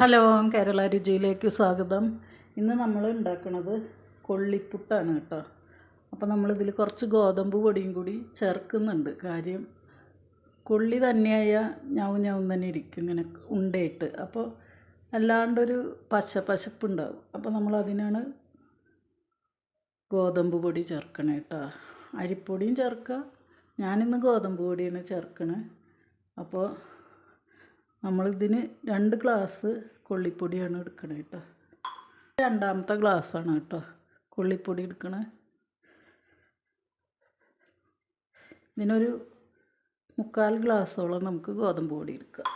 Hello Kerala രുചിയിലേക്ക് സ്വാഗതം. ഇന്ന് നമ്മൾ ഉണ്ടാക്കുന്നത് കൊള്ളിപ്പുട്ടാണ് കേട്ടോ. അപ്പോൾ നമ്മളിതിൽ കുറച്ച് ഗോതമ്പ് പൊടിയും കൂടി ചേർക്കുന്നുണ്ട്. കാര്യം കൊള്ളി തന്നെയായ ഞാവും ഞാവും തന്നെ ഇരിക്കും ഇങ്ങനെ ഉണ്ടയിട്ട്. അപ്പോൾ അല്ലാണ്ടൊരു പശ പശപ്പുണ്ടാവും അപ്പോൾ നമ്മൾ അതിനാണ് ഗോതമ്പ് പൊടി ചേർക്കണേ കേട്ടോ. അരിപ്പൊടിയും ചേർക്കുക. ഞാനിന്ന് ഗോതമ്പ് പൊടിയാണ് ചേർക്കണേ. അപ്പോൾ നമ്മളിതിന് രണ്ട് ഗ്ലാസ് കൊള്ളിപ്പൊടിയാണ് എടുക്കണത് കേട്ടോ. രണ്ടാമത്തെ ഗ്ലാസ്സാണ് കേട്ടോ കൊള്ളിപ്പൊടി എടുക്കണേ. ഇതിനൊരു മുക്കാൽ ഗ്ലാസ്സോളം നമുക്ക് ഗോതമ്പ് പൊടി എടുക്കാം.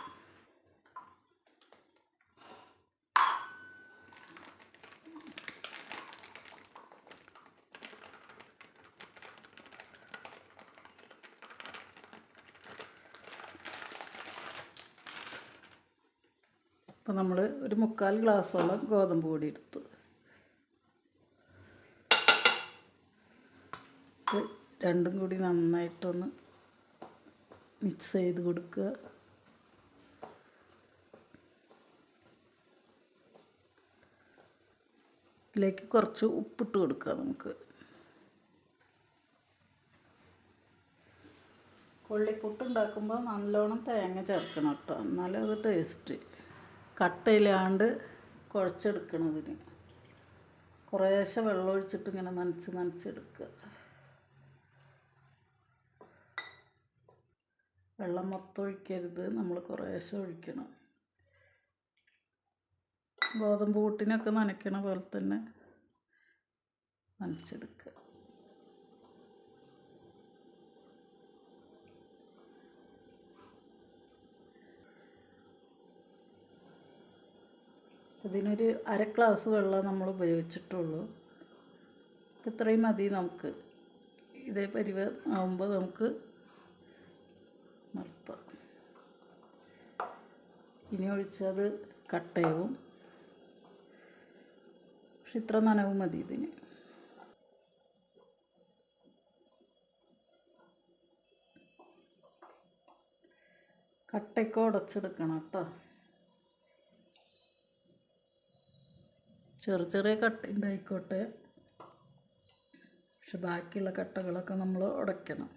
അപ്പോൾ നമ്മൾ ഒരു മുക്കാൽ ഗ്ലാസ്സോളം ഗോതമ്പ് പൊടി എടുത്തു. രണ്ടും കൂടി നന്നായിട്ടൊന്ന് മിക്സ് ചെയ്ത് കൊടുക്കുക. ഇതിലേക്ക് കുറച്ച് ഉപ്പിട്ട് കൊടുക്കുക നമുക്ക്. കൊള്ളിപ്പുട്ട് ഉണ്ടാക്കുമ്പോൾ നല്ലോണം തേങ്ങ ചേർക്കണം കേട്ടോ. എന്നാലേ അത് ടേസ്റ്റ് കട്ടയിലാണ്ട് കുഴച്ചെടുക്കണതിന്. കുറേശ്ശെ വെള്ളമൊഴിച്ചിട്ട് ഇങ്ങനെ നനച്ച് നനച്ചെടുക്കുക. വെള്ളം മൊത്തം ഒഴിക്കരുത് നമ്മൾ കുറേശ്ശെ ഒഴിക്കണം. ഗോതമ്പ് കൂട്ടിനൊക്കെ നനയ്ക്കണ പോലെ തന്നെ നനച്ചെടുക്കുക. അതിനൊരു അര ഗ്ലാസ് വെള്ളം നമ്മൾ ഉപയോഗിച്ചിട്ടുള്ളൂ. ഇത്രയും മതി നമുക്ക്. ഇതേ പരിവ ആകുമ്പോൾ നമുക്ക് നിർത്താം. ഇനി ഒഴിച്ചത് കട്ടയവും. പക്ഷെ ഇത്ര നനവും മതി ഇതിന്. കട്ടയ്ക്ക് ഉടച്ചെടുക്കണം കേട്ടോ. ചെറിയ ചെറിയ കട്ട ഉണ്ടായിക്കോട്ടെ പക്ഷെ ബാക്കിയുള്ള കട്ടകളൊക്കെ നമ്മൾ ഉടയ്ക്കണം.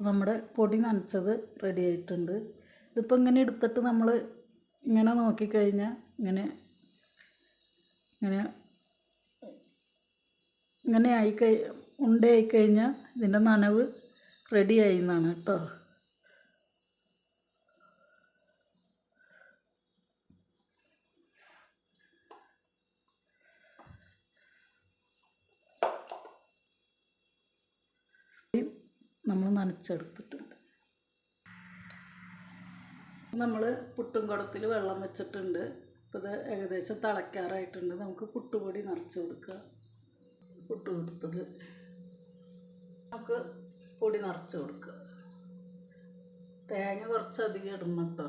നമ്മുടെ പൊടി നനച്ചത് റെഡി ആയിട്ടുണ്ട്. ഇതിപ്പോൾ ഇങ്ങനെ എടുത്തിട്ട് നമ്മൾ ഇങ്ങനെ നോക്കിക്കഴിഞ്ഞാൽ ഇങ്ങനെ ഇങ്ങനെ ഇങ്ങനെ ആയിക്കഴി ഉണ്ടയായി കഴിഞ്ഞാൽ ഇതിന്റെ നനവ് റെഡി ആയി എന്നാണ് കേട്ടോ നമ്മൾ നനച്ചെടുത്തിട്ടുണ്ട് നമ്മൾ പുട്ടും കുടത്തിൽ വെള്ളം വെച്ചിട്ടുണ്ട്. അപ്പോൾ ഇത് ഏകദേശം തിളയ്ക്കാറായിട്ടുണ്ട്. നമുക്ക് പുട്ടുപൊടി നിറച്ച് കൊടുക്കുക പുട്ട് കൊടുത്തത് നമുക്ക് പൊടി നിറച്ച് കൊടുക്കുക തേങ്ങ കുറച്ചധികം ഇടണം കേട്ടോ.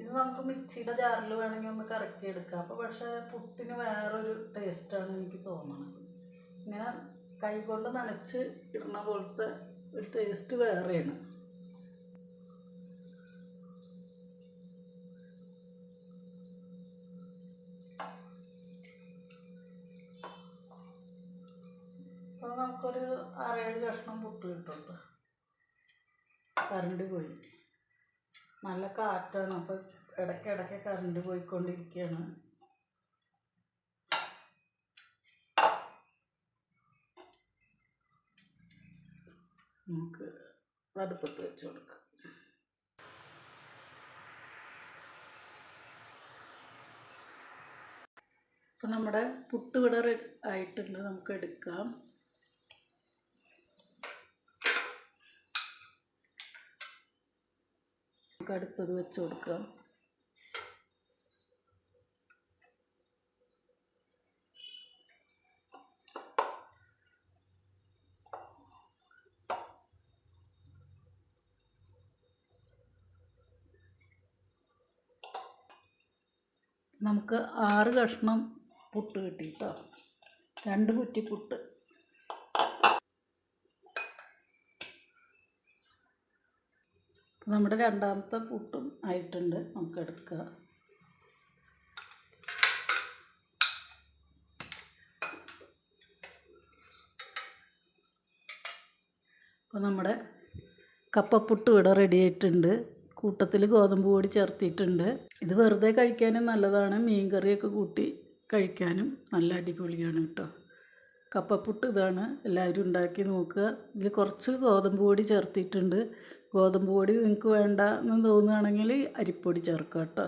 ഇത് നമുക്ക് മിക്സിയുടെ ജാറിൽ വേണമെങ്കിൽ ഒന്ന് കറക്കി എടുക്കാം. അപ്പോൾ പക്ഷേ പുട്ടിന് വേറൊരു ടേസ്റ്റാണ് എനിക്ക് തോന്നുന്നത് ഇങ്ങനെ കൈ കൊണ്ട് നനച്ച് ഇടണ പോലത്തെ ഒരു ടേസ്റ്റ് വേറെയാണ്. അപ്പോൾ നമുക്കൊരു ആറേഴ് കഷ്ണം പുട്ട് കിട്ടും കറണ്ട് പോയി. നല്ല കാറ്റാണ്. അപ്പോൾ ഇടയ്ക്ക് ഇടയ്ക്ക് കറണ്ട് പോയിക്കൊണ്ടിരിക്കുകയാണ്. നമുക്ക് അടുപ്പത്ത് വെച്ച് കൊടുക്കാം. അപ്പം നമ്മുടെ പുട്ട് ഇവിടെ ആയിട്ടുണ്ട് നമുക്ക് എടുക്കാം. നമുക്ക് അടുത്തത് വെച്ച് കൊടുക്കാം. നമുക്ക് ആറ് കഷ്ണം പുട്ട് കിട്ടി കേട്ടോ രണ്ട് കുറ്റി പുട്ട്. നമ്മുടെ രണ്ടാമത്തെ പുട്ടും ആയിട്ടുണ്ട്. നമുക്ക് എടുക്കുക അപ്പോൾ നമ്മുടെ കപ്പപ്പുട്ട് ഇവിടെ റെഡി ആയിട്ടുണ്ട്. കൂട്ടത്തിൽ ഗോതമ്പ് പൊടി ചേർത്തിട്ടുണ്ട്. ഇത് വെറുതെ കഴിക്കാനും നല്ലതാണ്. മീൻ കറിയൊക്കെ കൂട്ടി കഴിക്കാനും നല്ല അടിപൊളിയാണ് കേട്ടോ. കപ്പപ്പുട്ട് ഇതാണ്. എല്ലാവരും ഉണ്ടാക്കി നോക്കുക. ഇതിൽ കുറച്ച് ഗോതമ്പ് പൊടി ചേർത്തിട്ടുണ്ട്. ഗോതമ്പ് പൊടി നിങ്ങൾക്ക് വേണ്ട എന്ന് തോന്നുകയാണെങ്കിൽ അരിപ്പൊടി ചേർക്കുക കേട്ടോ.